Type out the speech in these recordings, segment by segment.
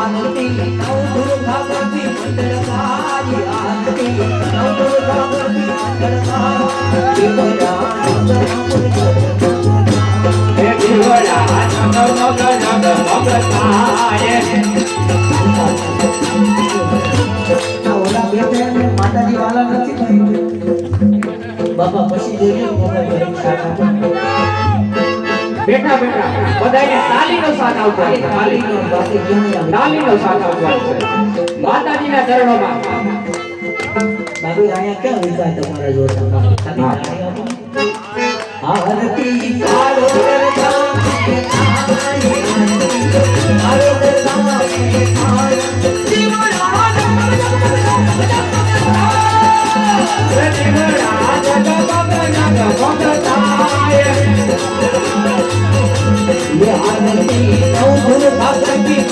आरती नवदुर्गावती मंडळ सारी आरती नवदुर्गावती मंडळ सारी देवरा देवरा नग नग नग नग काय नवरा भेटे माताजी वाला नक्की बाबा पशी देवी બેઠા બેઠા. બધાને તાલીનો સાથ આવતો તાલીનો સાથ આવતો માતાજીના ચરણોમાં. બાબુ અહીંયા ક્યાં ઊભા તમારા જોડે? આરતી કાળો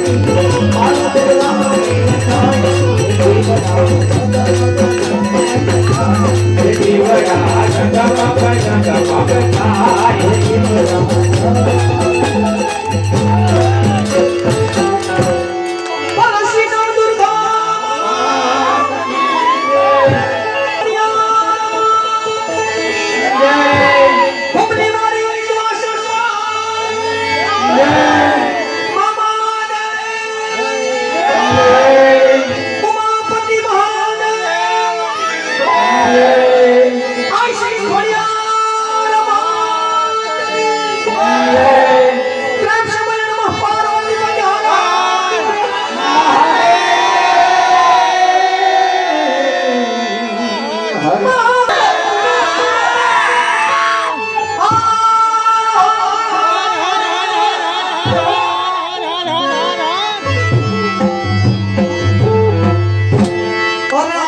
I'm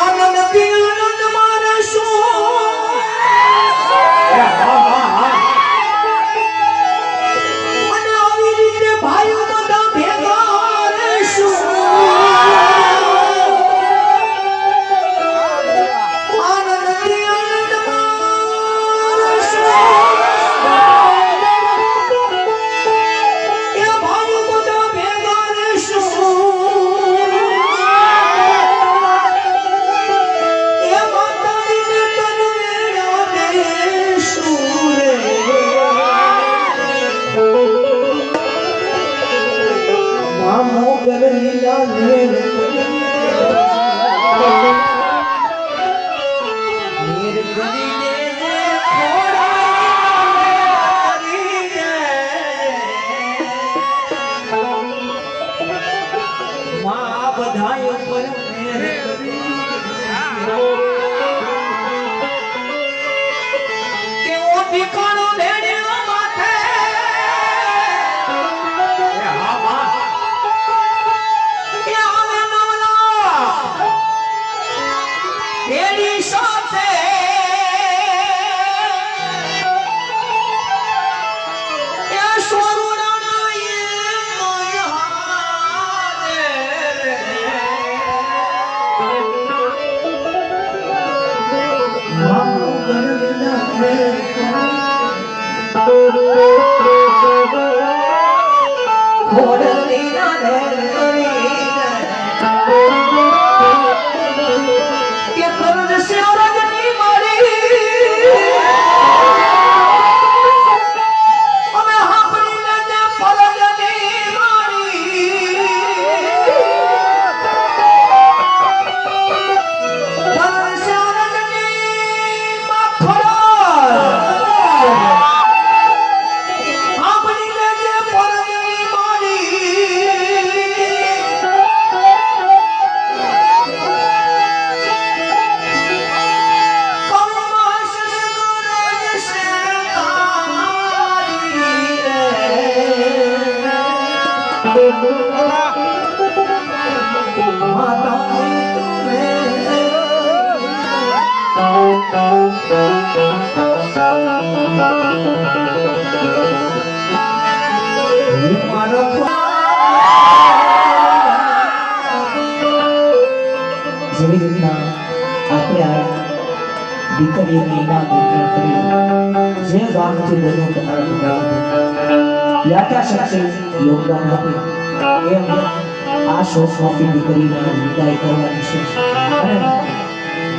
ಆನಂದಿಯ વિખાણો લેણી દીકરીઓને ઇનામ વિતરણ કર્યું જે ગામથી બન્યું તમારા ગામ યથાશક્તિ યોગદાન આપે એમ આ શોખમાંથી દીકરીને વિદાય કરવાની છે અને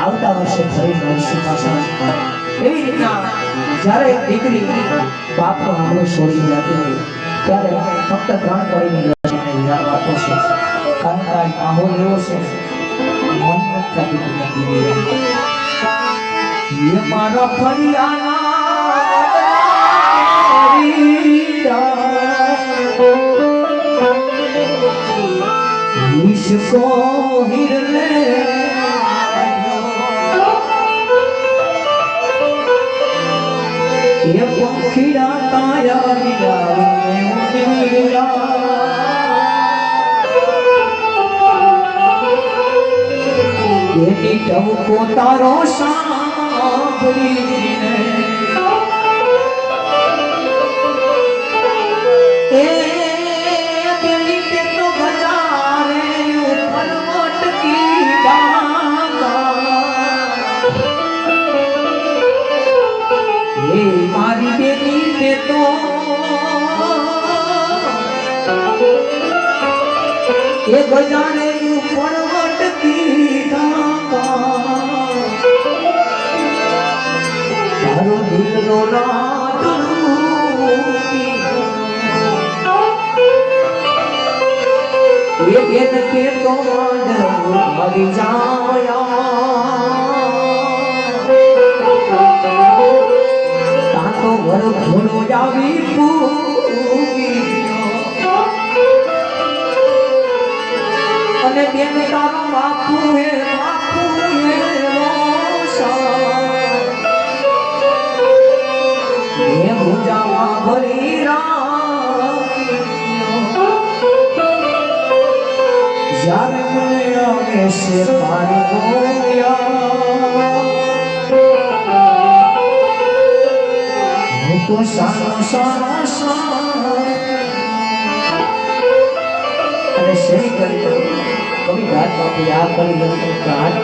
આવતા વર્ષે ફરી મળશું પાછા એવી રીતના જ્યારે દીકરી બાપનો આંગળો છોડી જતી હોય ત્યારે ફક્ત ત્રણ કરીને વિરામ આપો છે કારણ કે માહોલ એવો છે મન નથી એ મારા ફરિયાના મુશકો હિરલે એ પંખીડા તાયા વિલા એની ટવકો તારો શા મારી બેની તે તો એ બજારે તારો દિલનો બેન કે તો મરી જાયા તાતો વર ઘોડો આવી અને બેન તારો બાપુ હે અને શ્રી કરી કવિ રાત બાપુ, આ કરી કે હાથ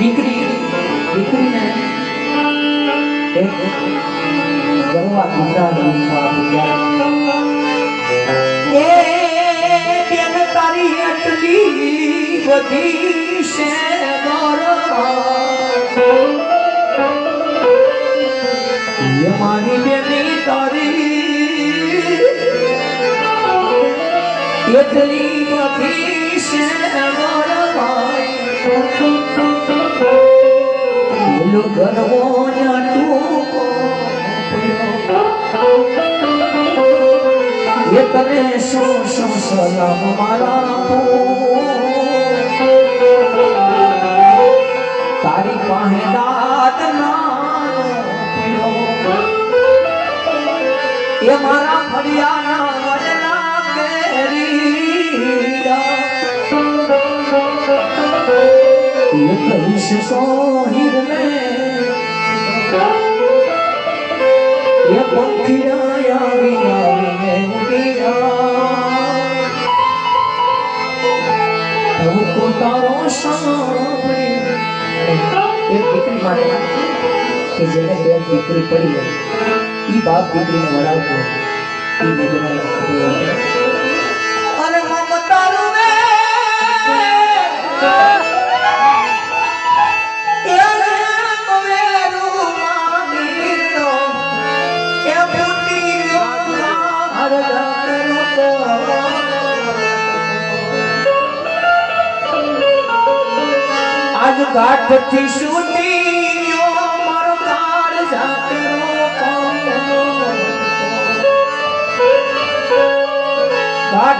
દીકરી, દીકરીને એક ગરવા એ બેન તારી એટલી બધી છે મારી બેની તારી એટલી બધી છે પેલો ગરવો ના ટૂંકો એ તને શું શું સલામ મારા. તારી પાસે એ મારા ફળિયાના વડલા કેરીડા. એ કહીશ સોહિરને એ પંખીડા આવી આવીને ઉડીયા. ધબકો તારો સાંભળી. એક દીકરી માટે કે જેને બે દીકરી પડી હોય ઈ બાપ દીકરીને વળાવતો ઈ હોય. અરે મમતાનું રે માગીતો એ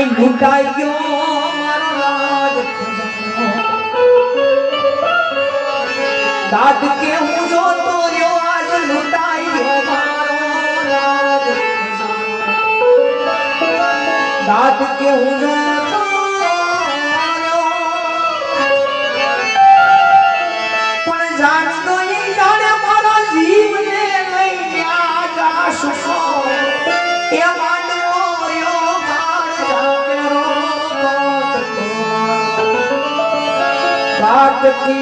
આઈ લૂંટાઈ ગયો મારો રાજ. દાદ કે હું જોતો રહ્યો, આજ દાદ કે હું જોતો ব্যক্তি